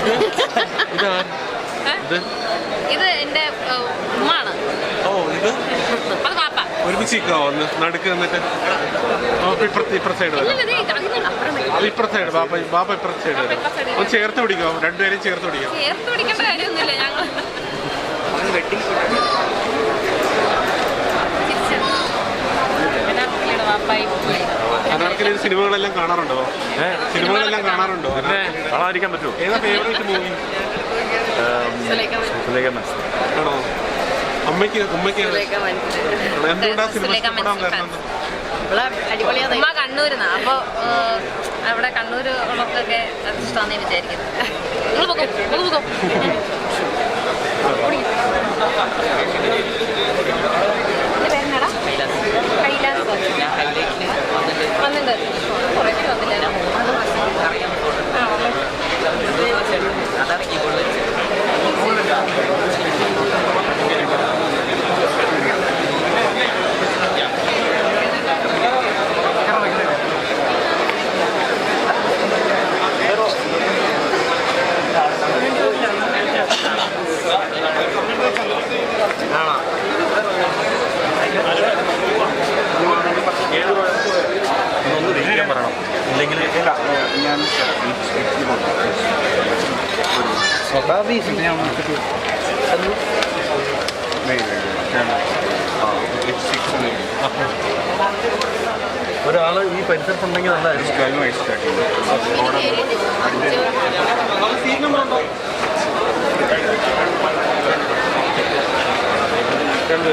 ഇത് ഇതാ? ഇത് ഇത് എന്റെ ഉമ്മാണ്. ഓ ഇത്? അത് പാപ്പ ഒരുമിച്ച് നിൽക്കാവോ? ഒന്ന് നടുക്ക് നിന്നിട്ട്? ആ, അപ്പൊ ഇപ്പുറത്ത് ഇപ്പുറത്തെ സൈഡ് വരാം. ഇല്ല ഇത് അതിനുള്ള അപ്പുറം വരും. അത് ഇപ്പുറത്തെ സൈഡ് ബാപ്പ ബാപ്പ ഇപ്പുറത്തെ സൈഡ് വരാം. ഒന്ന് ചേർത്ത് പിടിക്കാം? രണ്ടുപേരും ചേർത്ത് പിടിക്കാം? ചേർത്ത് പിടിക്കേണ്ട കാര്യമൊന്നുമില്ല ഞങ്ങൾ അനാർക്കലി സിനിമകളെല്ലാം കാണാറുണ്ടോ? സിനിമകളെല്ലാം കാണാറുണ്ടോ? പിന്നെ കാണാതിരിക്കാൻ പറ്റുമോ? ഏതാ ഫേവറേറ്റ് മൂവി ആണോ? അമ്മയ്ക്ക് ഉമ്മയ്ക്ക് എന്തുകൊണ്ടാ സിനിമ ഇഷ്ടപ്പെടാൻ കാരണം? ഉമ്മ കണ്ണൂരിന്നാ. അപ്പൊ അവിടെ കണ്ണൂർ ഉള്ളവർക്കൊക്കെ അത് ഇഷ്ടമാണെന്ന് വിചാരിക്കുന്നത് നിങ്ങൾ പോകും പോകും പോകും ഒരാൾ ഈ പരിസരത്തുണ്ടെങ്കിൽ നല്ലതായിരിക്കും എന്നെ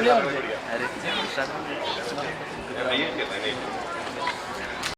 ഉമ്മ അരച്ച്